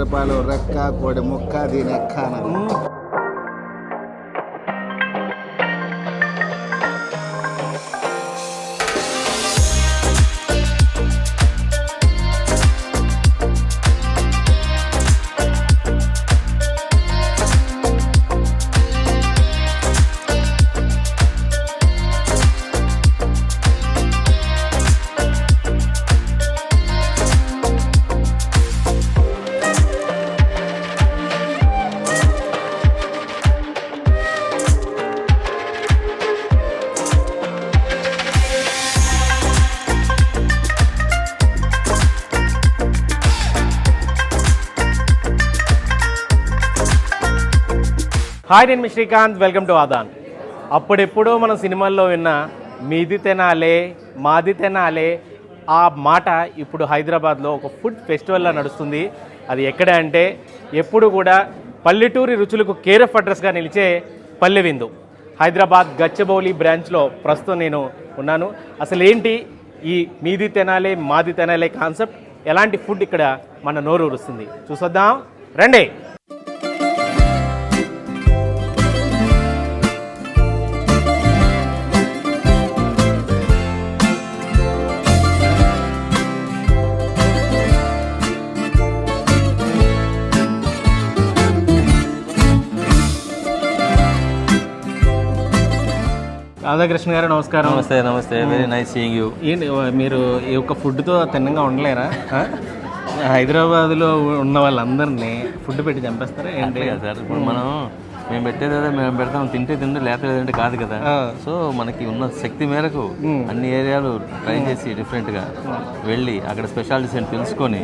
గొర్రెపాలు రెక్క కోడి ముక్క దీని ఎక్క అన్నారు హాయ్ నేను మీ శ్రీకాంత్. Welcome to Aadhan. అప్పుడెప్పుడో మనం సినిమాల్లో విన్న మీది తినాలే మాది తినాలే ఆ మాట ఇప్పుడు హైదరాబాద్లో ఒక ఫుడ్ ఫెస్టివల్లా నడుస్తుంది. అది ఎక్కడ అంటే ఎప్పుడు కూడా పల్లెటూరి రుచులకు కేర్ ఆఫ్ అడ్రస్గా నిలిచే పల్లె విందు. హైదరాబాద్ గచ్చబౌలి బ్రాంచ్లో ప్రస్తుతం నేను ఉన్నాను. అసలు ఏంటి ఈ మీది తినాలే మాది తినాలే కాన్సెప్ట్? ఎలాంటి ఫుడ్ ఇక్కడ మన నోరు ఊరుస్తుంది చూసొద్దాం. రండి. రాధాకృష్ణ గారు నమస్కారం. నమస్తే నమస్తే. వెరీ నైస్ సీయింగ్ యూ ఏంటి మీరు ఈ యొక్క ఫుడ్తో తిన్నంగా ఉండలేరా? హైదరాబాద్లో ఉన్న వాళ్ళందరినీ ఫుడ్ పెట్టి చంపేస్తారా? ఏంటి? సార్. ఇప్పుడు మనం మేము పెట్టేది మేము పెడతాం. తింటే తింటే లేకపోతే లేదంటే కాదు కదా. సో మనకి ఉన్న శక్తి మేరకు అన్ని ఏరియాలు ట్రై చేసి డిఫరెంట్గా వెళ్ళి అక్కడ స్పెషాలిటీస్ అని తెలుసుకొని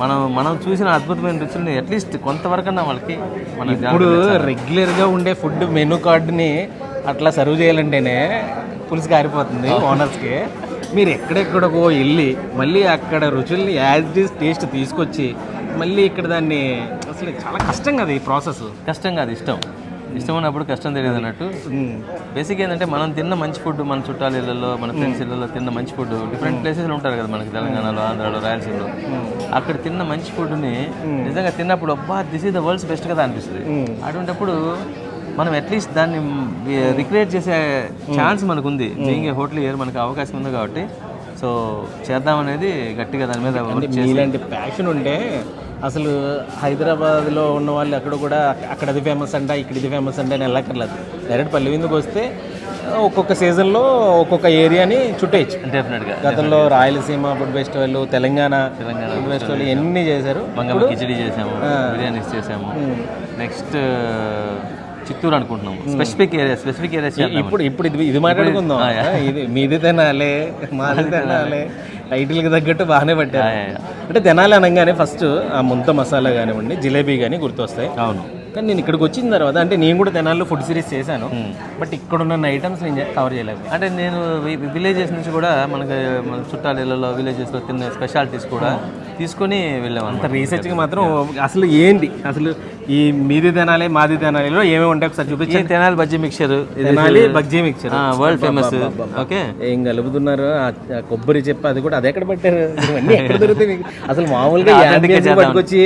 మనం మనం చూసిన అద్భుతమైన రుచుల్ని అట్లీస్ట్ కొంతవరకన్నా వాళ్ళకి మన ఇప్పుడు రెగ్యులర్గా ఉండే ఫుడ్ మెనూ కార్డుని అట్లా సర్వ్ చేయాలంటేనే పులుసు కారిపోతుంది ఓనర్స్కి మీరు ఎక్కడెక్కడికో వెళ్ళి మళ్ళీ అక్కడ రుచుల్ని యాజ్ ఇస్ టేస్ట్ తీసుకొచ్చి మళ్ళీ ఇక్కడ దాన్ని అసలు చాలా కష్టం కదా ఈ ప్రాసెస్ కష్టం కాదు ఇష్టం. ఇష్టం ఉన్నప్పుడు కష్టం తెలియదు అన్నట్టు. బేసిక్ ఏంటంటే మనం తిన్న మంచి ఫుడ్ మన చుట్టాల ఇళ్ళలో మన ఫ్రెండ్స్ ఇళ్ళలో తిన్న మంచి ఫుడ్ డిఫరెంట్ ప్లేసెస్లో ఉంటారు కదా మనకి తెలంగాణలో ఆంధ్రాలో రాయలసీమలో. అక్కడ తిన్న మంచి ఫుడ్ని నిజంగా తిన్నప్పుడు అబ్బా this is the world's best కదా అనిపిస్తుంది. అటువంటిప్పుడు మనం అట్లీస్ట్ దాన్ని రిక్రియేట్ చేసే ఛాన్స్ మనకు ఉంది బీయింగ్ ఏ హోటల్ ఇయర్ మనకు అవకాశం ఉంది కాబట్టి. సో చేద్దామనేది గట్టిగా దాని మీద మీలాంటి ప్యాషన్ ఉంటే అసలు హైదరాబాద్లో ఉన్న వాళ్ళు అక్కడ కూడా అక్కడ అది ఫేమస్ అంట ఇక్కడ ఇది ఫేమస్ అంట అని వెళ్ళక్కర్లేదు. డైరెక్ట్ పల్లె విందుకు వస్తే ఒక్కొక్క సీజన్లో ఒక్కొక్క ఏరియాని చుట్టేయచ్చు. డెఫినెట్గా గతంలో Rayalaseema food festival Telangana food festival ఎన్ని చేశారు? బంగాళ కిచడీ చేసాము బిర్యానీస్ చేసాము నెక్స్ట్ చిత్తూరు అనుకుంటున్నాము. స్పెసిఫిక్ ఏరియా స్పెసిఫిక్ ఏరియాస్ ఇప్పుడు ఇప్పుడు ఇది ఇది మాట్లాడుకుందాం. ఇది మీది తినాలి మాది తినాలి. టైటిల్కి తగ్గట్టు బాగానే పట్టారు. అంటే తినాలి అనగానే ఫస్ట్ ఆ ముంత మసాలా కానివ్వండి జిలేబీ కానీ గుర్తొస్తాయి. అవును. కానీ నేను ఇక్కడికి వచ్చిన తర్వాత అంటే నేను కూడా తెనాల్లో ఫుడ్ సిరీస్ చేశాను బట్ ఇక్కడ ఉన్న ఐటమ్స్ నేను కవర్ చేయలేదు. అంటే నేను విలేజెస్ నుంచి కూడా మనకి మన చుట్టాల ఇళ్ళలో విలేజెస్లో తిన్న స్పెషాలిటీస్ కూడా తీసుకొని వెళ్ళాము అంత రీసెర్చ్కి మాత్రం అసలు ఏంటి? అసలు ఈ మీది తినాలి మాది తినాలిలో ఏమేమి ఉంటాయి ఒకసారి ఈ చూపించండి. తెనాలి బజ్జీ మిక్చర్ తినాలి bajji mixture world famous okay. ఏం కలుపుతున్నారు? కొబ్బరి చెప్పు అది కూడా అది ఎక్కడ పట్టారు? ఇవన్నీ ఎక్కడ దొరుకుతాయి? అసలు మామూలుగా పట్టుకొచ్చి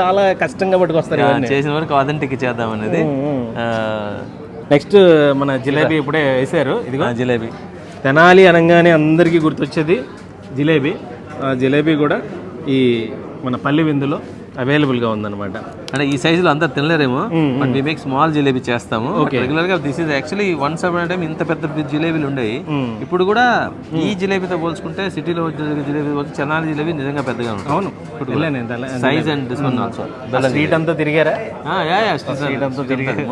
చాలా కష్టంగా పట్టుకొస్తారు చేసిన వరకు అథెంటిక్ చేద్దాం అనేది నెక్స్ట్ మన జిలేబీ ఇప్పుడే వేసారు. ఇదిగో. జిలేబీ. తెనాలి అనగానే అందరికీ గుర్తొచ్చేది జిలేబీ. జిలేబీ కూడా ఈ మన పల్లి విందులో అవైలబుల్గా ఉందన్నమాట. అంటే ఈ సైజులో అంతా తినలేరేమో but we make small jalebi చేస్తాము. రెగ్యులర్గా this is actually one seven time ఇంత పెద్ద జిలేబీలు ఉండేవి. ఇప్పుడు కూడా ఈ జిలేబీతో పోల్చుకుంటే సిటీలో వచ్చే జిలేబీ వచ్చి చెన్నాలి జిలేబీ నిజంగా పెద్దగా ఉంటుంది. అవును. ఇప్పుడు size and this one also street అంతా తిరిగారా?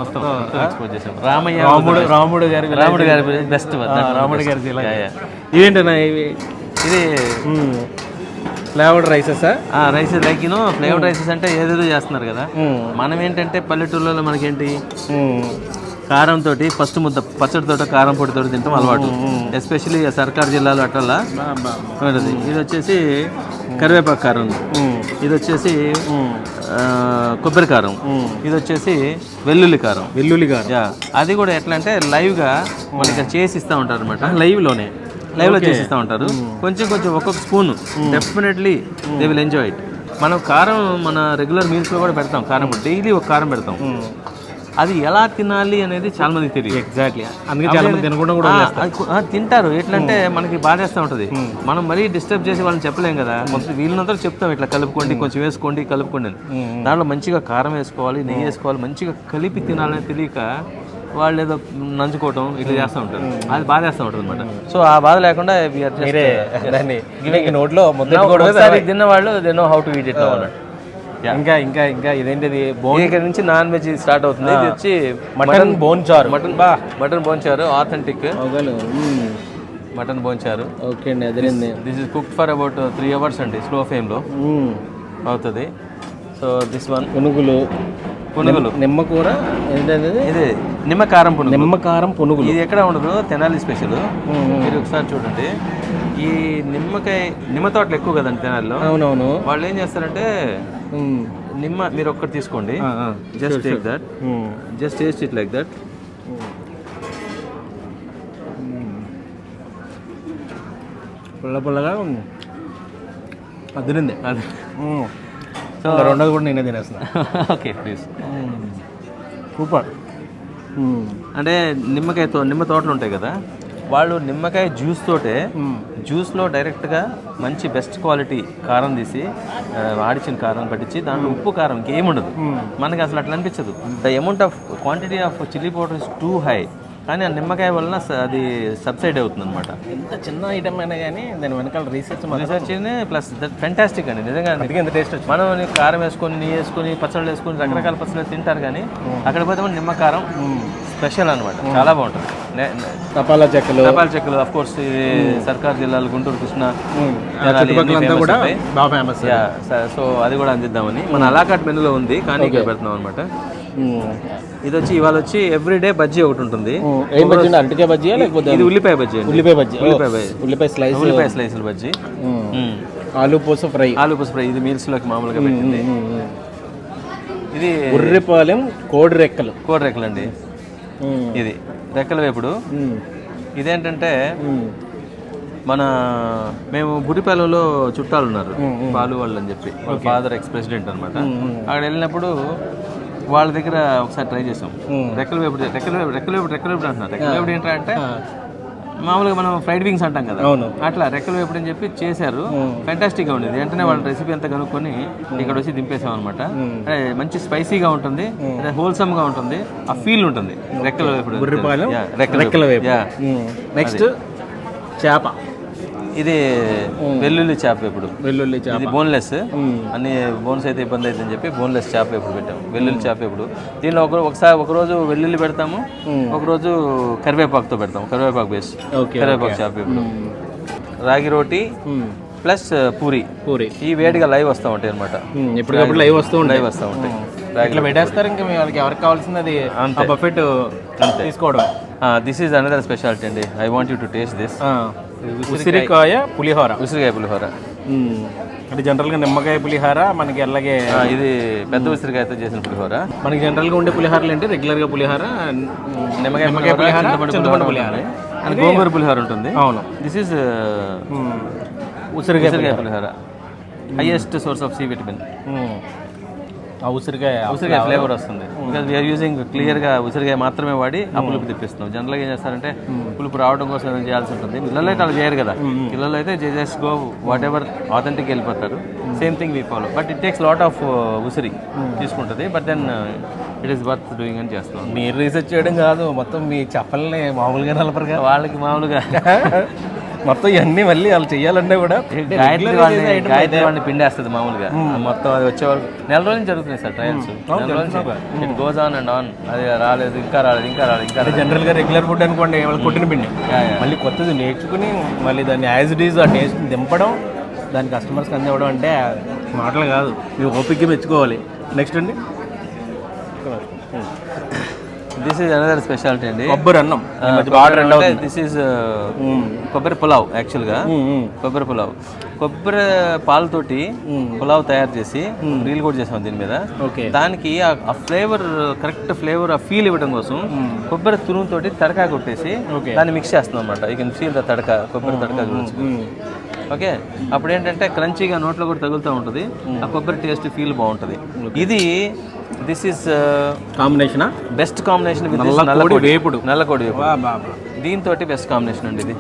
మొత్తం ఎక్స్పోజ్ చేసాం రామయ్య రాముడు రాముడు గారి రాముడు గారి బెస్ట్ రాముడు గారి ఇవేంటన్నా ఇవి? ఇది flavoured rices? Rices like you know flavoured rices అంటే ఏదేదో చేస్తున్నారు కదా. మనం ఏంటంటే పల్లెటూళ్ళలో మనకేంటి? కారంతో ఫస్ట్ ముద్ద పచ్చడితో కారం పొడితో తింటాం అలవాటు. ఎస్పెషల్లీ సర్కార్ జిల్లాలో అట్లా ఇది వచ్చేసి కరివేపాకు కారం. ఇది వచ్చేసి కొబ్బరి కారం. ఇది వచ్చేసి వెల్లుల్లి కారం. వెల్లుల్లి యా. అది కూడా ఎట్లా అంటే లైవ్గా మనకి చేసి ఇస్తూ ఉంటారు అనమాట లైవ్లోనే. లైవ్లో చేసి ఇస్తూ ఉంటారు. కొంచెం కొంచెం ఒక్కొక్క spoon. Definitely they will enjoy it మనం కారం మన రెగ్యులర్ మీల్స్లో కూడా పెడతాం కారం డైలీ ఒక కారం పెడతాం. అది ఎలా తినాలి అనేది చాలా మందికి తెలియదు. ఎగ్జాక్ట్లీ అందుకే చాలా మంది తినకుండా కూడా తింటారు. ఎట్లంటే మనకి బాధేస్తూ ఉంటుంది. మనం మరీ డిస్టర్బ్ చేసి వాళ్ళని చెప్పలేం కదా. కొంత వీళ్ళంతా చెప్తాం ఇట్లా కలుపుకోండి కొంచెం వేసుకోండి కలుపుకోండి దాంట్లో మంచిగా కారం వేసుకోవాలి నెయ్యి వేసుకోవాలి మంచిగా కలిపి తినాలని తెలియక వాళ్ళు ఏదో నంచుకోవటం ఇట్లా చేస్తూ ఉంటారు. అది బాధేస్తూ ఉంటుంది అనమాట సో ఆ బాధ లేకుండా నోట్లో ఒకసారి తిన్న వాళ్ళు they know how to eat it ఇంకా ఇంకా ఇంకా ఇదేంటిది? బోన్ ఇక్కడ నుంచి నాన్ వెజ్ స్టార్ట్ అవుతుంది. ఇది వచ్చి మటన్ బోన్ చారు మటన్ బా. మటన్ బోంచారు ఆథెంటిక్ అవగాలు మటన్ బోంచారు ఓకే అండి అదేంది this is cook for about three hours అండి స్లో ఫ్లేమ్లో అవుతుంది. సో దిస్ వన్ పునుగులు. పునుగులు. నిమ్మకూర ఏంటది? ఇది నిమ్మకారం పునుగులు. నిమ్మకారం పునుగులు. ఇది ఎక్కడ ఉండదు? తెనాలి స్పెషల్. మీరు ఒకసారి చూడండి. ఈ నిమ్మకాయ నిమ్మ తోటలు ఎక్కువ కదండి తెనాలిలో. అవునవును. వాళ్ళు ఏం చేస్తారంటే. నిమ్మ మీరు ఒక్కటి తీసుకోండి. Just take that. Just taste it like that పుల్ల పుల్లగా అదిరింది. అది సో రెండోది కూడా నేనే తినేస్తున్నా. ఓకే. Please super. అంటే నిమ్మకాయ తో నిమ్మ తోటలు ఉంటాయి కదా వాళ్ళు నిమ్మకాయ జ్యూస్ తోటే జ్యూస్లో డైరెక్ట్గా మంచి బెస్ట్ క్వాలిటీ కారం తీసి ఆడిచిన కారం పట్టించి దాంట్లో ఉప్పు కారం ఇంకేం ఉండదు మనకి అసలు అట్లా అనిపించదు. The amount of quantity of chilli powder is too high కానీ ఆ నిమ్మకాయ వలన స- అది సబ్సైడ్ అవుతుంది అనమాట ఎంత చిన్న ఐటమ్ అయినా కానీ దాని వెనకాల research research plus that fantastic అండి నిజంగా అందుకే ఎంత టేస్ట్ వచ్చింది? మనం నీ కారం వేసుకొని నెయ్యి వేసుకొని పచ్చళ్ళు వేసుకొని రకరకాల పచ్చళ్ళు తింటారు కానీ అక్కడ పోతే మనం నిమ్మకారం స్పెషల్ అనమాట చాలా బాగుంటుంది. తపాలా చెక్కలు. నేపాల్ చెక్కులు అఫ్ కోర్స్ సర్కార్ జిల్లాలు గుంటూరు కృష్ణ సో అది కూడా అందిద్దామని. మన అలాకాట్ మెనూలో ఉంది కానీ ఇక్కడ పెడుతున్నాం అనమాట ఇది వచ్చి ఇవాళ వచ్చి ఎవ్రీడే బజ్జీ ఒకటి ఉంటుంది. ఏం బజ్జీ అండి? లేకపోతే ఇది ఉల్లిపాయ బజ్జీ అండి. ఉల్లిపాయ బజ్జీ. ఉల్లిపాయ బజ్జీ. ఉల్లిపాయ స్లైస్ ఉల్లిపాయ స్లైసులు బజ్జీ. ఆలు పూస ఫ్రై. ఆలు పుస్ ఫ్రై ఇది మీల్స్లోకి మామూలుగా పెట్టింది. ఇది ఉర్రిపాలెం కోడి రెక్కలు. కోడి రెక్కలండి. ఇది రెక్కల వేపుడు. ఇదేంటంటే మన మేము గుడిపాలెంలో చుట్టాలు ఉన్నారు పాలు వాళ్ళు అని చెప్పి వాళ్ళ ఫాదర్ ఎక్స్ ప్రెసిడెంట్ అనమాట అక్కడ వెళ్ళినప్పుడు వాళ్ళ దగ్గర ఒకసారి ట్రై చేసాం. రెక్కల వేపుడు రెక్కల రెక్కల వేపుడు రెక్కల వేపుడు అంటున్నారు. రెక్కల వేపుడు ఏంటంటే మామూలుగా మనం ఫ్రైడ్ వింగ్స్ అంటాం కదా. అవును. అట్లా రెక్కల వేపుడు అని చెప్పి చేశారు. ఫెంటాస్టిక్గా ఉండేది. వెంటనే వాళ్ళ రెసిపీ అంతా కనుక్కొని ఇక్కడ వచ్చి దింపేసాం అనమాట మంచి స్పైసీగా ఉంటుంది. హోల్సమ్గా ఉంటుంది. ఆ ఫీల్ ఉంటుంది. రెక్కల వేపుడు రెక్కల. వేపు. నెక్స్ట్ చేప. ఇది వెల్లుల్లి చేప వేపుడు వెల్లుల్లి చేప. ఇది బోన్లెస్ అన్ని బోన్స్ అయితే ఇబ్బంది అవుతుందని చెప్పి బోన్లెస్ చేప వేపుడు పెట్టాం. వెల్లుల్లి చేప వేపుడు దీనిలో ఒక ఒకసారి ఒక రోజు వెల్లుల్లి పెడతాము ఒక రోజు కరివేపాకుతో పెడతాం కరివేపాకు బేస్ కరివేపాకు చేప వేపుడు రాగి రోటి ప్లస్ పూరి. పూరి. ఈ వేడిగా లైవ్ వస్తూ ఉంటాయి అనమాట ఎప్పటికప్పుడు లైవ్ వస్తూ ఉంటాయి. లైవ్ వస్తూ ఉంటాయి. ఇట్లా పెట్టేస్తారు ఇంకా మీ వాళ్ళకి ఎవరికి కావాల్సింది అది. బఫెట్ తీసుకోవడం. దిస్ ఈజ్ అనదర్ స్పెషాలిటీ అండి. I want you to taste this usirikaya. Pulihora. ఉసిరికాయ పులిహోర. అంటే జనరల్గా నిమ్మకాయ పులిహోర మనకి అలాగే ఇది పెద్ద ఉసిరికాయతో చేసిన పులిహోర. మనకి జనరల్గా ఉండే పులిహోరలు అంటే రెగ్యులర్గా పులిహోర నిమ్మకాయ నిమ్మకాయ పులిహోర, చింతపండు పులిహోర. అండ్ గోంగూర పులిహోర ఉంటుంది. అవును. This is usirikaya usirikaya pulihora. Highest source of C vitamin usirikaya usirikaya flavour. వస్తుంది. బికాజ్ వీఆర్ యూజింగ్ క్లియర్గా ఉసిరికాయ మాత్రమే వాడి ఆ పులుపు తెప్పిస్తున్నాం. జనరల్గా ఏం చేస్తారంటే పులుపు రావడం కోసం ఏదైనా చేయాల్సి ఉంటుంది. పిల్లలు అయితే అలా చేయరు కదా. పిల్లలు అయితే just go whatever authentic వెళ్ళిపోతారు same thing we follow but it takes lot of usiri తీసుకుంటుంది. But then it is worth doing అని చేస్తున్నాం. మీరు రీసెర్చ్ చేయడం కాదు. మొత్తం మీ చెప్పల్ని మామూలుగా నలపరుగా వాళ్ళకి మామూలుగా మొత్తం ఇవన్నీ మళ్ళీ వాళ్ళు చెయ్యాలంటే కూడా గాయత్రి వాళ్ళని గాయత్రి వాళ్ళని పిండేస్తుంది మామూలుగా. మొత్తం అది వచ్చే వరకు నెల రోజులు జరుగుతున్నాయి సార్ ట్రయల్స్ నెల రోజులు it goes on and on అది రాలేదు ఇంకా రాలేదు ఇంకా రాలేదు ఇంకా. జనరల్గా రెగ్యులర్ ఫుడ్ అనుకోండి వాళ్ళు కొట్టిన పిండి. మళ్ళీ కొత్తది నేర్చుకుని మళ్ళీ దాన్ని యాజ్ ఇట్ ఈజ్ ఆ టేస్ట్ దింపడం దాని కస్టమర్స్కి అందివ్వడం అంటే మాటలు కాదు. మీ ఓపిక మెచ్చుకోవాలి. నెక్స్ట్ అండి. దిస్ ఈజ్ అనదర్ స్పెషాలిటీ అండి. కొబ్బరి అన్నం. దిస్ ఈజ్ కొబ్బరి పులావ్ యాక్చువల్గా కొబ్బరి పులావ్. కొబ్బరి పాలతోటి పులావ్ తయారు చేసి రీల్ కూడా చేసాం దీని మీద. ఓకే. దానికి ఆ- ఫ్లేవర్ కరెక్ట్ ఫ్లేవర్ ఆ ఫీల్ ఇవ్వడం కోసం కొబ్బరి తురుము తోటి తడక కొట్టేసి. దాన్ని మిక్స్ చేస్తున్నాం అనమాట యూ కెన్ ఫీల్ ద తడక కొబ్బరి తడక చూడొచ్చు ఓకే? అప్పుడు ఏంటంటే క్రంచీగా నోట్లో కూడా తగులుతూ ఉంటుంది. ఆ కొబ్బరి టేస్ట్ ఫీల్ బాగుంటుంది. ఇది దిస్ ఇస్ కాంబినేషనా? బెస్ట్ కాంబినేషన్ విత్ నల్ల నల్ల కోడి కోడి వేపుడు. నల్ల కోడి వేపుడు బా బాబా దీంతో బెస్ట్ కాంబినేషన్ అండి ఇది.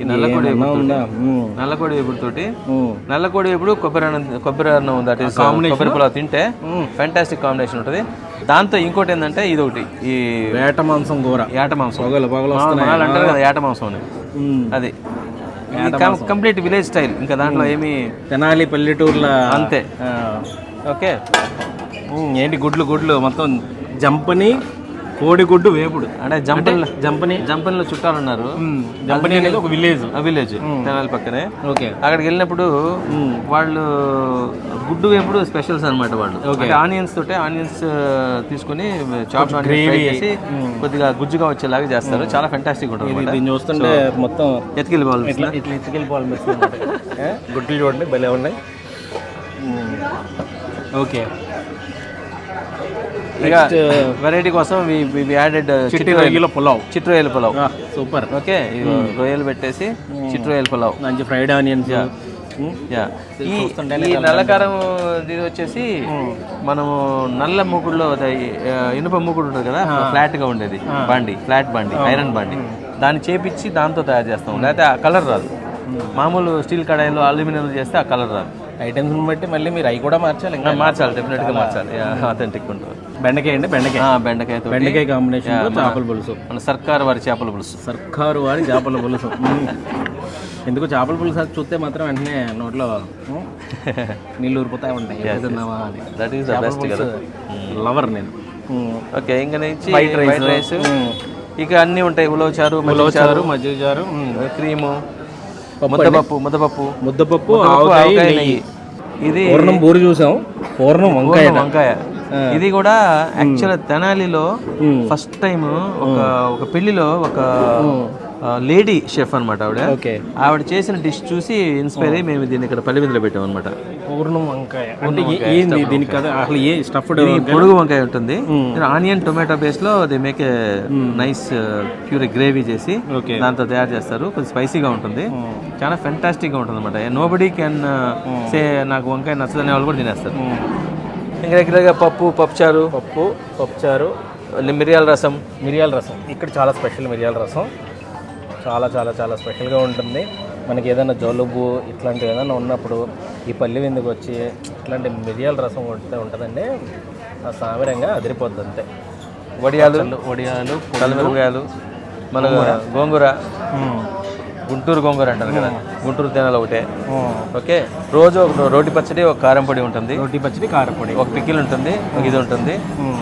ఈ నల్ల కోడి ఏమన్నా వేపుడు ఉందా? మ్మ్. నల్ల కోడి వేపుడు తోటి. మ్మ్. నల్ల కోడి వేపుడు కొబ్బరి అన్నం కొబ్బరి అన్నం దట్ ఈస్ కొబ్బరి పులావ్ తింటే ఫెంటాస్టిక్ కాంబినేషన్ ఉంటుంది. దాంతో ఇంకోటి ఏంటంటే ఇది ఒకటి ఈ వేట మాంసం కూర. ఏట మాంసం. అంటారు కదా ఏట మాంసం అని. అది. కంప్లీట్ విలేజ్ స్టైల్ ఇంకా దాంట్లో ఏమీ తెనాలి పల్లెటూర్ల అంతే. ఓకే. ఏంటి గుడ్లు గుడ్లు? మొత్తం జంపని కోడి గుడ్డు వేపుడు. అంటే జంపల్ జంపని జంపన్లో చుట్టాలు ఉన్నారు జంపని అనేది ఒక విలేజ్. విలేజ్ తెనాలి పక్కనే. ఓకే. అక్కడికి వెళ్ళినప్పుడు వాళ్ళు గుడ్డు వేపుడు స్పెషల్స్ అన్నమాట వాళ్ళు. అంటే ఆనియన్స్ తోటే ఆనియన్స్ తీసుకొని చాప్ గ్రేవీ. చేసి కొద్దిగా గుజ్జుగా వచ్చేలాగా చేస్తారు. చాలా ఫెంటాస్టిక్ ఉంటుంది. దీన్ని చూస్తుంటే మొత్తం ఎత్తుకెళ్ళిపోవాలి ఇట్లా ఇట్లా ఎత్తుకెళ్ళిపోవాలి గుడ్లు చూడండి భలే ఉన్నాయి. ఓకే. వెరైటీ కోసం వి యాడెడ్ చిట్టి రొయ్యల. పులావ్. చిట్టు రొయ్యల పులావ్. సూపర్. ఓకే ఇది రొయ్యలు పెట్టేసి చిట్టు రొయ్యల పులావ్. మంచి ఫ్రైడ్ ఆనియన్స్. యా ఈ నల్లకారం ఇది వచ్చేసి మనము నల్ల మూకుడులో ఇనుప మూకుడు ఉంటుంది కదా ఫ్లాట్గా ఉండేది. బండి ఫ్లాట్ బండి ఐరన్ బండి. దాన్ని చేపించి దాంతో తయారు చేస్తాం. లేకపోతే ఆ కలర్ రాదు. మామూలు స్టీల్ కడాయిలో అల్యూమినియం చేస్తే ఆ కలర్ రాదు. ఐటమ్స్ బట్టి మళ్ళీ మీరు అవి కూడా మార్చాలి ఇంకా. మార్చాలి డెఫినెట్గా మార్చాలి. అథెంటిక్ ఉంటుంది. బెండకాయ అండి బెండకాయ. ఆ, బెండకాయతో బెండకాయ కాంబినేషన్ చేపల పులుసు. మన సర్కార్ వారి చేపల పులుసు. సర్కారు వారి చేపల పులుసు. ఎందుకు చేపల పులుసు చూస్తే మాత్రం వెంటనే నోట్లో నీళ్ళు ఊరిపోతా ఉంటాయి. దట్ ఈస్ బెస్ట్ కదా. లవర్ నేను. ఓకే ఇంకా నుంచి వైట్ రైస్ ఇక అన్నీ ఉంటాయి. ఉలవ చారు మజ్జిగ చారు మజ్జిగ చారు. క్రీము. ముద్దపప్పు ముద్దపప్పు. ముద్దపప్పు ఆవకాయ నెయ్యి. ఇది పూర్ణం బూరి చూసాం. పూర్ణం వంకాయ వంకాయ. ఇది కూడా యాక్చువల్ తెనాలిలో ఫస్ట్ టైం ఒక ఒక పెళ్ళిలో ఒక లేడీ షెఫ్ అన్నమాట ఆవిడ. ఓకే. ఆవిడ చేసిన డిష్ చూసి ఇన్స్పైర్ అయ్యి మేము దీన్ని ఇక్కడ పల్లి విందులో పెట్టాం అనమాట పూర్ణం వంకాయ. అంటే ఏంది దీనికి కదా? అసలు ఏ స్టఫ్డ్ పొడుగు వంకాయ ఉంటుంది. ఆనియన్ టొమాటో బేస్లో they make a nice pure gravy చేసి దాంతో తయారు చేస్తారు. కొంచెం స్పైసీగా ఉంటుంది. చాలా ఫెంటాస్టిక్గా ఉంటుంది అనమాట నోబడీ కెన్ సే నాకు వంకాయ నచ్చదనే వాళ్ళు కూడా తినేస్తారు. ఇంకా రెగ్యులర్గా పప్పు పప్పుచారు. పప్పు పప్పుచారు మిరియాల రసం. మిరియాల రసం. ఇక్కడ చాలా స్పెషల్ మిరియాల రసం. చాలా చాలా చాలా స్పెషల్గా ఉంటుంది. మనకి ఏదైనా జలుబు ఇట్లాంటివి ఏదైనా ఉన్నప్పుడు ఈ పల్లి విందుకు వచ్చి ఇట్లాంటి మిరియాల రసం కొడితే ఉంటుందండి. ఆ సామిరంగా అదిరిపోద్ది అంతే. వడియాలు వడియాలు కలమిరపకాయలు మన గోంగూర. గుంటూరు గోంగూర అంటారు కదా? గుంటూరు తినాలి ఒకటే. ఓకే. రోజు ఒక రోటి పచ్చడి ఒక కారం పొడి ఉంటుంది. రోటి పచ్చడి కారపొడి ఒక పికిల్ ఉంటుంది ఇది ఉంటుంది.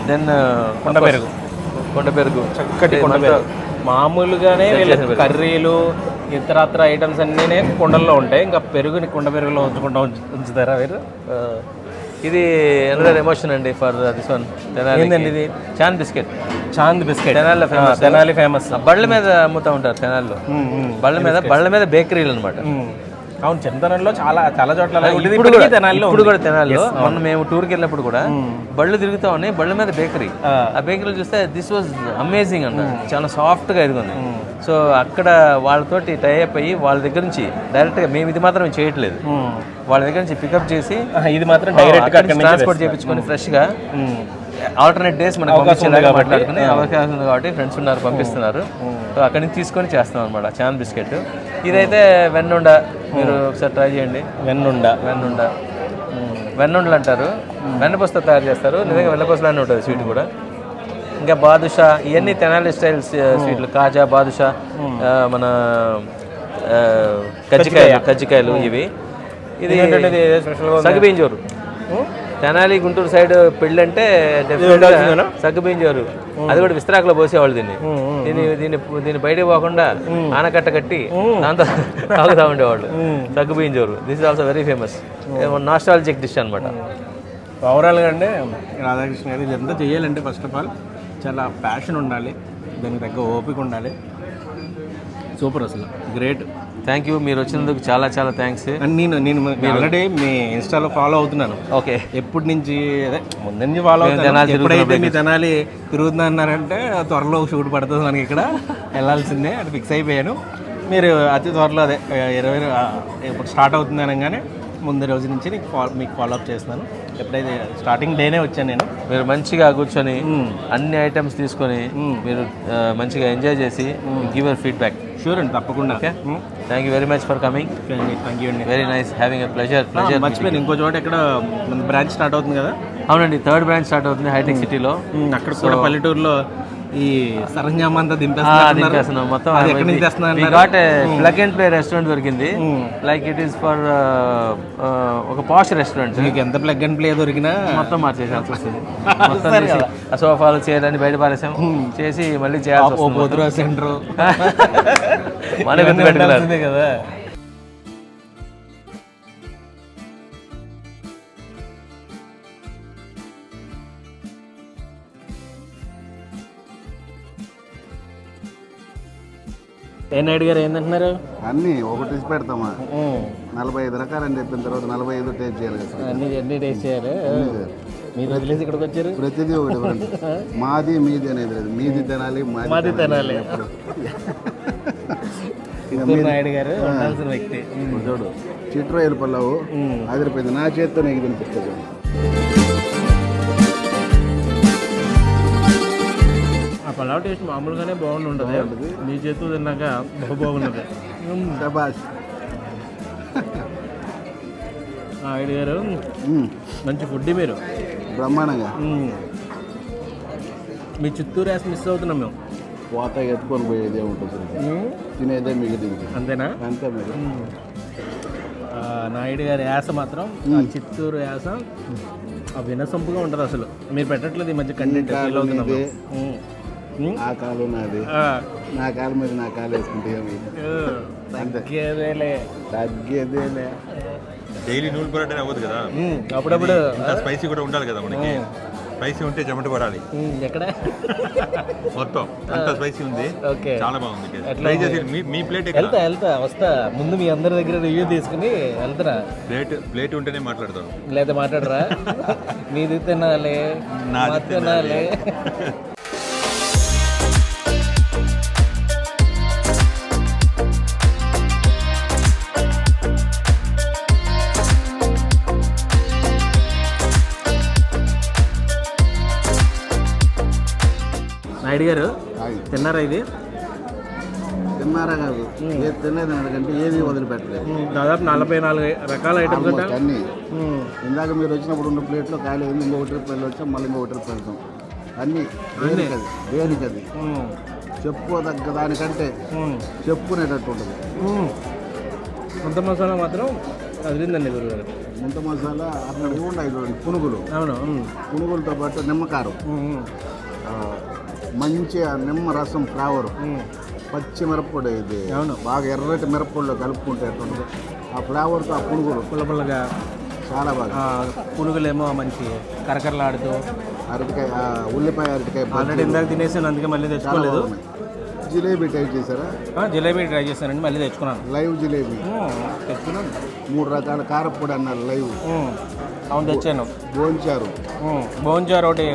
దెన్ కొండ పెరుగు. కొండ పెరుగు చక్కటి కొండ పెరుగు మామూలుగానే వీళ్ళ కర్రీలు ఇతరత్ర ఐటమ్స్ అన్నీ కుండల్లో ఉంటాయి. ఇంకా పెరుగుని కుండ పెరుగులో ఉంచుకుంటా ఉంచు- ఉంచుతారా మీరు? ఇది అనదర్ ఎమోషన్ అండి ఫర్ దిస్ వన్ తెనాలి ఇది? చాన్ బిస్కెట్. చాంద్ బిస్కెట్. తెనాలిలో ఫేమస్ తెనాలి ఫేమస్ బళ్ళ మీద అమ్ముతూ ఉంటారు తెనాల్లో. బళ్ళ మీద బళ్ళ మీద బేకరీలు అనమాట అవును చింతనంలో చాలా చాలా చోట్ల. ఇప్పుడు కూడా ఇప్పుడు తెనాలిలో. మొన్న మేము టూర్కి వెళ్ళినప్పుడు కూడా బళ్ళు తిరుగుతా ఉన్నాయి. బళ్ళ మీద బేకరీ. ఆ. బేకరీలో చూస్తే దిస్ వాజ్ అమేజింగ్ అన్న చాలా సాఫ్ట్గా ఎదుగుంది సో అక్కడ వాళ్ళతోటి టైఅప్ అయ్యి వాళ్ళ దగ్గర నుంచి డైరెక్ట్గా మేము ఇది మాత్రం చేయట్లేదు. మ్మ్. వాళ్ళ దగ్గర నుంచి పికప్ చేసి ఇది మాత్రం డైరెక్ట్గా అక్కడి నుంచి ట్రాన్స్పోర్ట్ చేయించుకొని ఫ్రెష్గా మ్మ్. ఆల్టర్నేట్ డేస్ మనకు పంపించేలాగా మాట్లాడుకుని అవకాశం ఉంది కాబట్టి ఫ్రెండ్స్ ఉన్నారు పంపిస్తున్నారు. సో అక్కడి నుంచి తీసుకొని చేస్తాం అనమాట చాన్ బిస్కెట్. ఇదైతే వెన్నుండ మీరు ఒకసారి ట్రై చేయండి. వెన్నుండ. వెన్నుండ. వెన్నుండలు అంటారు. వెన్నపూసతో తయారు చేస్తారు. నిజంగా వెన్నపూసలానే ఉంటుంది స్వీట్ కూడా. ఇంకా బాదుషా ఇవన్నీ తెనాలి స్టైల్ స్వీట్లు కాజా బాదుషా మన కజ్జికాయలు కజ్జికాయలు ఇవి. ఇది సగ్గుబింజోరు తెనాలి గుంటూరు సైడ్ పెళ్ళి అంటే సగ్గుబింజోరు. అది కూడా విస్తరాకులో పోసేవాళ్ళు దీన్ని. దీన్ని దీన్ని దీన్ని బయటకు పోకుండా ఆనకట్ట కట్టి దాంతో తాగుతూ ఉండేవాళ్ళు. సగ్గుబింజోరు. This is also very famous nostalgic dish అనమాట ఓవరాల్గా అంటే రాధాకృష్ణ గారు ఇదంతా చేయాలంటే ఫస్ట్ ఆఫ్ ఆల్ చాలా ప్యాషన్ ఉండాలి. దానికి తగ్గ ఓపిక ఉండాలి. సూపర్ అసలు. గ్రేట్ థ్యాంక్ యూ మీరు వచ్చినందుకు చాలా చాలా థ్యాంక్స్ అండ్ నేను నేను ఆల్రెడీ మీ ఇన్స్టాలో ఫాలో అవుతున్నాను. ఓకే ఎప్పటి నుంచి అదే ముందు నుంచి ఫాలో తెనాలి అవుతాను ఎప్పుడైతే మీ తెనాలి తిరుగుతున్నా అన్నారంటే త్వరలో షూట్ పడుతుంది మనకి ఇక్కడ. వెళ్ళాల్సిందే అది ఫిక్స్ అయిపోయాను. మీరు అతి త్వరలో అదే ఇరవై ఇప్పుడు స్టార్ట్ అవుతుంది అనగానే ముందు రోజు నుంచి నీకు ఫాలో మీకు ఫాలోఅప్ చేస్తున్నాను. ఎప్పుడైతే స్టార్టింగ్ డేనే వచ్చాను నేను. మీరు మంచిగా కూర్చొని అన్ని ఐటమ్స్ తీసుకొని మీరు మంచిగా ఎంజాయ్ చేసి గివ్ యర్ ఫీడ్బ్యాక్ షూర్ అండి తప్పకుండా. Okay thank you very much for coming thank you అండి very nice having a pleasure pleasure మర్చిపోయింది ఇంకో చోట ఇక్కడ బ్రాంచ్ స్టార్ట్ అవుతుంది కదా? అవునండి థర్డ్ బ్రాంచ్ స్టార్ట్ అవుతుంది హైటెక్ సిటీలో. ఉమ్, అక్కడ కూడా పల్లెటూరులో ఈ సరంజామా అంతా దింపేస్తున్నారు. దింపేస్తున్నాం మొత్తం ఎక్కడి నుంచి తెస్తున్నారు got plug and play restaurant దొరికింది. లైక్ ఇట్ ఈస్ ఫర్ ఒక పాష్ రెస్టారెంట్ మీకు ఎంత ప్లగ్ అండ్ ప్లే దొరికినా మొత్తం మార్చేసాల్సి వస్తుంది. మొత్తం సోఫాలు చేయాలని బయట పారేసాం చేసి మళ్ళీ చేయాల్సి సెంటర్. మన కదా. ఏ నాయుడు గారు ఏంటంటున్నారు అన్నీ ఒకటి పెడతామా? నలభై ఐదు రకాలని చెప్పిన తర్వాత నలభై ఐదు టేస్ట్ చేయాలి. అన్ని అన్ని టేస్ట్ చేయాలి? మీరు వదిలేసి ఇక్కడికి వచ్చారు? ప్రతిదీ ఒకటి. మాది మీది అనేది లేదు. మీది తినాలి మాది తినాలి నాయుడు గారు ఉండాల్సిన వ్యక్తి. చూడు చిట్రోయలు పల్లవు అదిరిపోయింది నా చేత్తో నీకు తినిపిస్తుంది పలావ్ టేస్ట్ మామూలుగానే బాగుండి ఉంటుంది మీ చేతు తిన్నాక బహు బాగున్నది నాయుడు గారు. మంచి ఫుడ్ మీరు. బ్రహ్మాండంగా. మీ చిత్తూరు యాస్ మిస్ అవుతున్నాం మేము. పోత ఎత్తుకొని పోయేదే ఉంటుంది. తినేదే మిగిలింది. అంతేనా? అంతే మీరు. నాయుడు గారి యాస మాత్రం చిత్తూరు యాస ఆ వినసొంపుగా ఉంటుంది అసలు మీరు పెట్టట్లేదు ఈ మధ్య కంటెంట్ ఫీల్ అవుతున్నాం. ఆ కాలు నాది. ఆ. నా కాలు మీద నా కాలు వేసుకుంటే తగ్గేదేలే. తగ్గేదేలే. డైలీ నూనె పరోటా అవ్వదు కదా. అప్పుడప్పుడు స్పైసీ కూడా ఉండాలి కదా మనకి. స్పైసీ ఉంటే చెమట పడాలి. ఎక్కడ? మొత్తం. అంత స్పైసీ ఉంది. ఓకే. చాలా బాగుంది ట్రై చేసి మీ మీ ప్లేట్ వెళ్తా వెళ్తా వస్తా. ముందు మీ అందరి దగ్గర రివ్యూ తీసుకుని వెళ్తారా ప్లేట్ ప్లేట్ ఉంటేనే మాట్లాడతాను లేదా మాట్లాడరా? మీది తినాలి నాది తినాలి. నాయుడు గారు హాయ్. తిన్నారా ఇది? తిన్నారా కాదు. ఏది తినేది ఎందుకంటే ఏది వదిలిపెట్టలేదు. దాదాపు నలభై నాలుగు రకాల ఐటమ్స్ అన్ని. ఇందాక మీరు వచ్చినప్పుడు ఉన్న ప్లేట్లో ఖాళీ అయింది. ఇంకో ట్రిప్ వెళ్ళి వచ్చాం మళ్ళీ ఇంకో ట్రిప్ వెళ్తాం అన్ని. దేనికది? దేనికది? చెప్పుకోదగ్గ దానికంటే చెప్పుకునేటట్టు ఉంటుంది. సొంత మసాలా మాత్రం అదిరిందండి గురుగారు. ముంత మసాలా అక్కడ ఉన్నాయి పునుగులు. అవును. పునుగులతో పాటు నిమ్మకారం. ఉమ్, ఉమ్, ఆ, మంచి ఆ నిమ్మ రసం ఫ్లేవర్. పచ్చి మిరప్పొడి ఇది. అవును. బాగా ఎర్రటి మిరప్పొడిలో కలుపుకుంటే ఎట్లుంటుంది? ఆ ఫ్లేవర్తో ఆ పునుగులు. పుల్ల పుల్లగా. చాలా బాగా. పునుగులేమో మంచి కరకరలాడుతూ. అరటికాయ ఉల్లిపాయ అరటికాయ ఆల్రెడీ ఇందాక తినేసాను అందుకే మళ్ళీ తెచ్చుకోలేదు. జిలేబీ టైప్ చేశారా? జిలేబీ ట్రై చేశానండి మళ్ళీ తెచ్చుకున్నాను. లైవ్ జిలేబీ. తెచ్చుకున్నాను. మూడు రకాల కారప్పొడి అన్నారు లైవ్. అవును తెచ్చాను. భోంచారు భోంచారు ఒకటి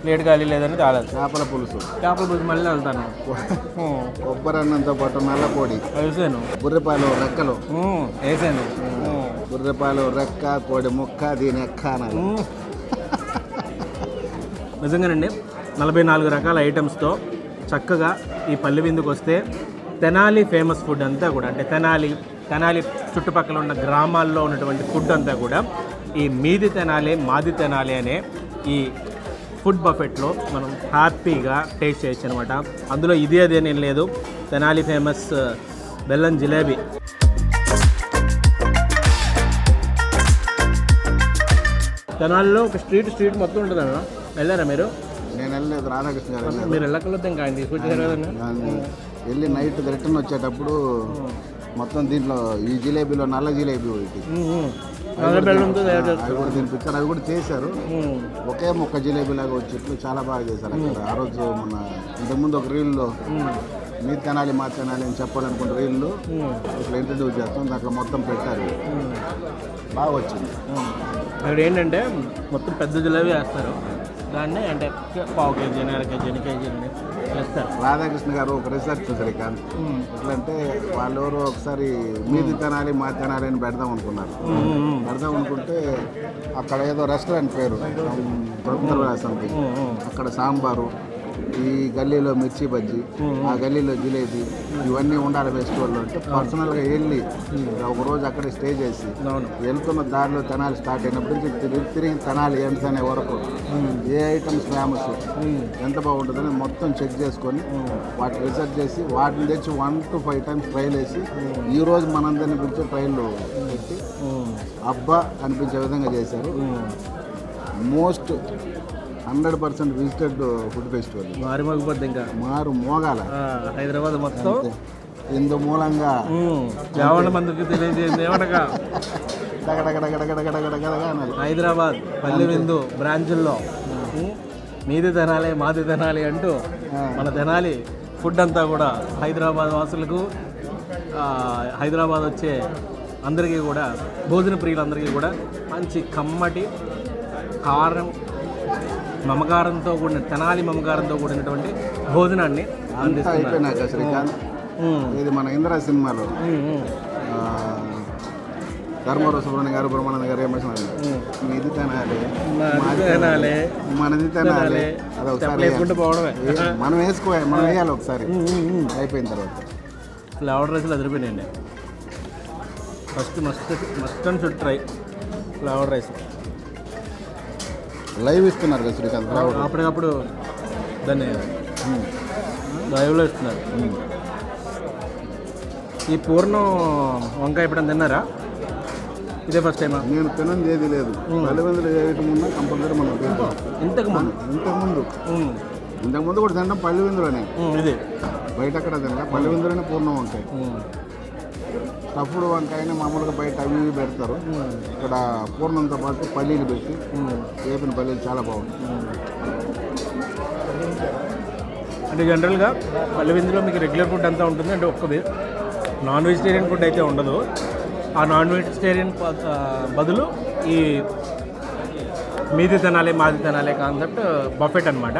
ప్లేట్ ఖాళీ లేదని తాలేదు చేపల పులుసు. చేపల పులుసు మళ్ళీ వెళ్తాను కొబ్బరి అన్నంతో పాటు నల్లపొడి. వేసాను. బుర్రెపాలు రెక్కలు. వేసాను. బుర్రెపాలు రెక్క కోడి ముక్క దీని ఎక్క. నిజంగానండి నలభై నాలుగు రకాల ఐటమ్స్తో చక్కగా ఈ పల్లె విందుకు వస్తే తెనాలి ఫేమస్ ఫుడ్ అంతా కూడా అంటే తెనాలి తెనాలి చుట్టుపక్కల ఉన్న గ్రామాల్లో ఉన్నటువంటి ఫుడ్ అంతా కూడా ఈ మీది తెనాలి మాది తెనాలి అనే ఈ ఫుడ్ బఫెట్లో మనం హ్యాపీగా టేస్ట్ చేయొచ్చు అనమాట అందులో ఇది అది అని ఏం లేదు. తెనాలి ఫేమస్ బెల్లం జిలేబీ. తెనాలిలో ఒక స్ట్రీట్ స్ట్రీట్ మొత్తం ఉంటుంది అన్న. వెళ్ళారా మీరు? నేను వెళ్ళలేదు రాధాకృష్ణ గారు మీరు వెళ్ళకలేదు ఇంకా ఆయన తీసుకొచ్చారు వెళ్ళి నైట్ రిటర్న్ వచ్చేటప్పుడు మొత్తం దీంట్లో ఈ జిలేబీలో నల్ల జిలేబీ ఒకటి. బెల్లంతో తయారు చేస్తారు. అవి కూడా తినిపించారు అవి కూడా చేశారు. ఒకే మొక్క జిలేబీ లాగా వచ్చేట్లు చాలా బాగా చేశారు అక్కడ. ఆ రోజు మన ఇంతకుముందు ఒక రీల్లో మీ తినాలి మా తినాలి అని చెప్పాలనుకుంటే రీల్లో ఇట్లా ఇంట్రడ్యూస్ చేస్తాం దాంట్లో మొత్తం పెట్టారు. బాగా వచ్చింది. అక్కడ ఏంటంటే మొత్తం పెద్ద జిలేబీ వేస్తారు. దాన్ని అంటే పావు కేజీ అర కేజీ ఎన్ని కేజీ అని చేస్తారు రాధాకృష్ణ గారు ఒక రిసర్చ్ శ్రీకాంత్ ఎట్లంటే వాళ్ళు ఎవరో ఒకసారి మీది తినాలి మా తినాలి అని పెడదాం అనుకున్నారు. పెడదాం అనుకుంటే అక్కడ ఏదో రెస్టారెంట్ పేరు సంథింగ్ అక్కడ సాంబారు ఈ గల్లీలో మిర్చి బజ్జీ ఆ గల్లీలో జిలేబీ ఇవన్నీ ఉండాలి ఫెస్టివల్లో అంటే పర్సనల్గా వెళ్ళి ఒక రోజు అక్కడ స్టే చేసి వెళ్తున్న దారిలో తెనాలి స్టార్ట్ అయినప్పటి నుంచి తిరిగి తిరిగి తెనాలి ఎండ్స్ అనే వరకు ఏ ఐటమ్స్ ఫేమస్ ఎంత బాగుంటుందని మొత్తం చెక్ చేసుకొని వాటిని రీసెర్చ్ చేసి వాటిని తెచ్చి one two five times trial వేసి ఈ రోజు మనందరిని పిలిచి ట్రైల్ పెట్టి అబ్బా అనిపించే విధంగా చేశారు. Most hundred percent visited food festival మారి మగపోద్ది ఇంకా. మారు మోగాల. హైదరాబాద్ మొత్తం. ఇందు మూలంగా. యావన మందికి తెలియజేయండి ఏమనగా? హైదరాబాద్ పల్లె విందు బ్రాంచుల్లో మీది తినాలి మాది తినాలి అంటూ మన తినాలి ఫుడ్ అంతా కూడా హైదరాబాద్ వాసులకు హైదరాబాద్ వచ్చే అందరికీ కూడా భోజన ప్రియులందరికీ కూడా మంచి కమ్మటి కారం మమకారంతో కూడిన తెనాలి మమకారంతో కూడినటువంటి భోజనాన్ని అయిపోయినాక శ్రీకాంత్. ఇది మన ఇందిరా సినిమాలో. ధర్మవరం సుబ్రహ్మణ్య గారు బ్రహ్మానంద గారు ఏమేసిన మీది తినాలి. తినాలి. మనది తినాలి. అది ఒకసారి మనం వేసుకో మనం వేయాలి ఒకసారి. అయిపోయిన తర్వాత. ఫ్లేవర్ రైస్లు అదిరిపోయినాయండి. First must must and should try flavour rice live ఇస్తున్నారు కదా శ్రీకాంత్ రావు అప్పటికప్పుడు దాన్ని లైవ్లో ఇస్తున్నారు. ఈ పూర్ణం వంకాయ ఎప్పుడైనా తిన్నారా? ఇదే ఫస్ట్ టైమా నేను తినంది ఏది లేదు. పల్లెవందులు చేయటం ఉన్నా కంపల్సరీ మనం తింటాం ఇంతకు ముందు? ఇంతకుముందు ఉమ్, ఇంతకుముందు కూడా తినడం పల్లెవిందులోనే ఇది. బయట అక్కడ తినగా పల్లెవిందులోనే పూర్ణం వంకాయ. తప్పుడు వంకాయని మామూలుగా బయట అవి ఇవి పెడతారు. ఇక్కడ పూర్ణంతో పాటు పల్లీలు పెట్టి వేపిన పల్లీలు చాలా బాగుంటాయి. అంటే జనరల్గా పల్లె విందులో మీకు రెగ్యులర్ ఫుడ్ అంతా ఉంటుంది? అంటే ఒక్క నాన్ వెజిటేరియన్ ఫుడ్ అయితే ఉండదు. ఆ నాన్ వెజిటేరియన్ బదులు ఈ మీది తినాలి మాది తినాలి కాన్సెప్ట్ బఫెట్ అనమాట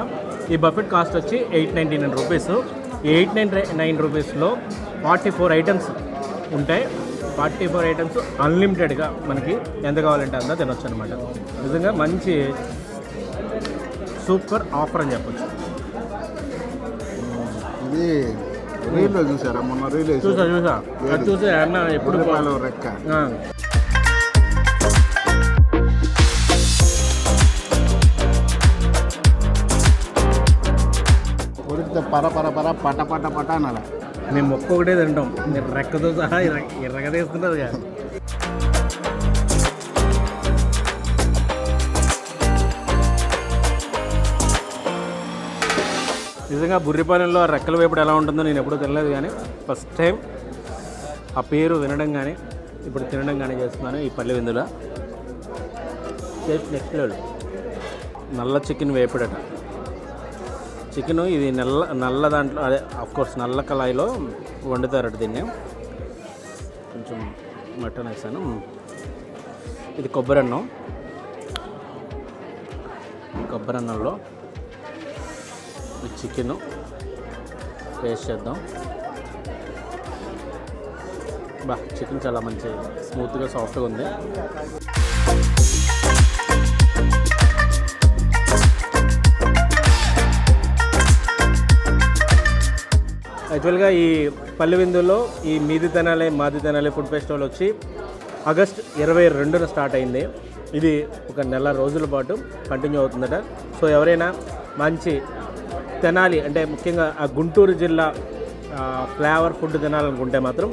ఈ బఫెట్ కాస్ట్ వచ్చి eight ninety nine rupees eight nine nine రూపీస్లో ఫార్టీ ఫోర్ ఐటమ్స్ ఉంటాయి. ఫార్టీ ఫోర్ ఐటమ్స్ అన్లిమిటెడ్గా మనకి ఎంత కావాలంటే అంతా తినొచ్చు అనమాట నిజంగా మంచి సూపర్ ఆఫర్ అని చెప్పొచ్చు. ఇది రీల్లో చూసారా? మొన్న రీల్ చూసా చూసా. చూసా అన్న ఎప్పుడు రెక్క. పర పర పర పట పట పట అనాల. మేము మొక్క ఒకటే తింటాం. మీరు రెక్కతో సహా ఎర్ర ఎర్రగా తీసుకుంటారు కదా. నిజంగా బుర్రిపాలెంలో ఆ రెక్కల వేపుడు ఎలా ఉంటుందో నేను ఎప్పుడూ తినలేదు కానీ ఫస్ట్ టైం ఆ పేరు వినడం కానీ ఇప్పుడు తినడం కానీ చేస్తున్నాను ఈ పల్లె విందులో. నెక్స్ట్ నల్ల చికెన్ వేపుడట. చికెన్ ఇది నల్ల నల్ల దాంట్లో అదే కోర్స్ నల్ల కళాయిలో వండుతారట దీన్ని. కొంచెం మటన్ వేసాను. ఇది కొబ్బరి అన్నం. కొబ్బరి అన్నంలో చికెన్ టేస్ట్ చేద్దాం. బా చికెన్ చాలా మంచి స్మూత్గా సాఫ్ట్గా ఉంది. యాక్చువల్గా ఈ పల్లెవిందులో ఈ మీది తెనాలి మాది తెనాలి ఫుడ్ ఫెస్టివల్ వచ్చి ఆగస్ట్ ఇరవై రెండున స్టార్ట్ అయింది. ఇది ఒక నెల రోజుల పాటు కంటిన్యూ అవుతుందట. సో ఎవరైనా మంచి తినాలి అంటే ముఖ్యంగా ఆ గుంటూరు జిల్లా ఫ్లేవర్ ఫుడ్ తినాలనుకుంటే మాత్రం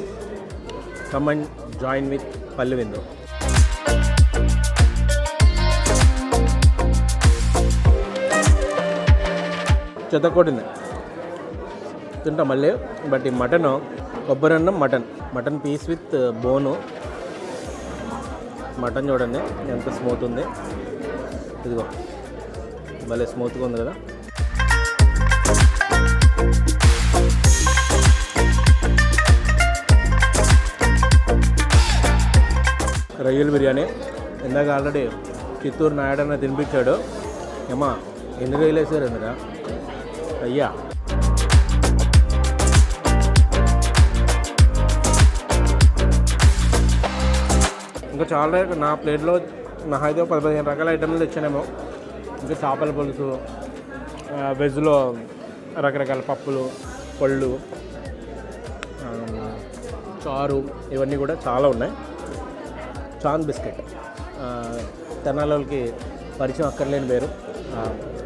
కమన్ జాయిన్ విత్ పల్లె విందు. చెత్తకొట్టింది తింటాం మళ్ళీ. బట్ ఈ మటన్ కొబ్బరి అన్నం mutton. Mutton piece with uh, bone. Mutton చూడండి ఎంత స్మూత్ ఉంది. ఇదిగో భలే స్మూత్గా ఉంది కదా. రొయ్యల బిర్యానీ. ఇందాక ఆల్రెడీ చిత్తూరు నాయుడన్న తినిపించాడు. ఏమా ఎన్ని రొయ్యలు వేసారు ఎందురా అయ్యా ఇంకా చాలా నా ప్లేట్లో నా అయితే పది పదిహేను రకాల ఐటమ్లు తెచ్చానేమో. ఇంకా చేపల పులుసు వెజ్లో రకరకాల పప్పులు పళ్ళు చారు ఇవన్నీ కూడా చాలా ఉన్నాయి. చాన్ బిస్కెట్. తెనాలకి పరిచయం అక్కర్లేని పేరు.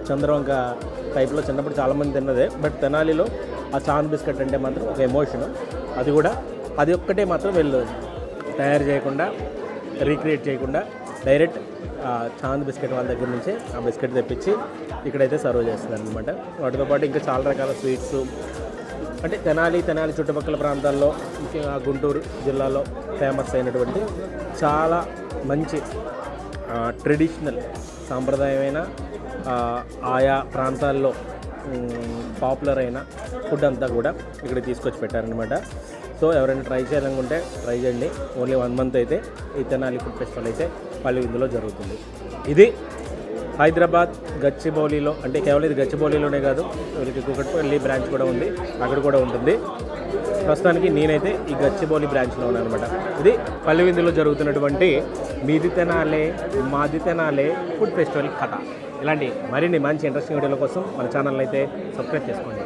చంద్రవంక టైప్లో చిన్నప్పుడు చాలామంది తిన్నదే. బట్ తెనాలిలో ఆ చాన్ బిస్కెట్ అంటే మాత్రం ఒక ఎమోషన్. అది కూడా అది ఒక్కటే మాత్రం వెళ్ళదు తయారు చేయకుండా రీక్రియేట్ చేయకుండా డైరెక్ట్ చాంద్ బిస్కెట్ వాళ్ళ దగ్గర నుంచే ఆ బిస్కెట్ తెప్పించి ఇక్కడైతే సర్వ్ చేస్తున్నారు అనమాట వాటితో పాటు ఇంకా చాలా రకాల స్వీట్స్ అంటే తెనాలి తెనాలి చుట్టుపక్కల ప్రాంతాల్లో ముఖ్యంగా గుంటూరు జిల్లాలో ఫేమస్ అయినటువంటి చాలా మంచి ట్రెడిషనల్ సాంప్రదాయమైన ఆయా ప్రాంతాల్లో పాపులర్ అయిన ఫుడ్ అంతా కూడా ఇక్కడ తీసుకొచ్చి పెట్టారనమాట సో ఎవరైనా ట్రై చేయాలనుకుంటే ట్రై చేయండి. ఓన్లీ వన్ మంత్ అయితే ఈ తెనాలి ఫుడ్ ఫెస్టివల్ అయితే పల్లి ఇందులో జరుగుతుంది. ఇది హైదరాబాద్ గచ్చిబౌలిలో అంటే కేవలం ఇది గచ్చిబౌలిలోనే కాదు వీళ్ళకి కుకట్పల్లి బ్రాంచ్ కూడా ఉంది అక్కడ కూడా ఉంటుంది. ప్రస్తుతానికి నేనైతే ఈ గచ్చిబౌలి బ్రాంచ్లో ఉన్నాను అనమాట ఇది పల్లెవిందులో జరుగుతున్నటువంటి మీది తెనాలే మాది తెనాలే ఫుడ్ ఫెస్టివల్ కథ. ఇలాంటి మరిన్ని మంచి ఇంట్రెస్టింగ్ వీడియోల కోసం మన ఛానల్ అయితే సబ్స్క్రైబ్ చేసుకోండి.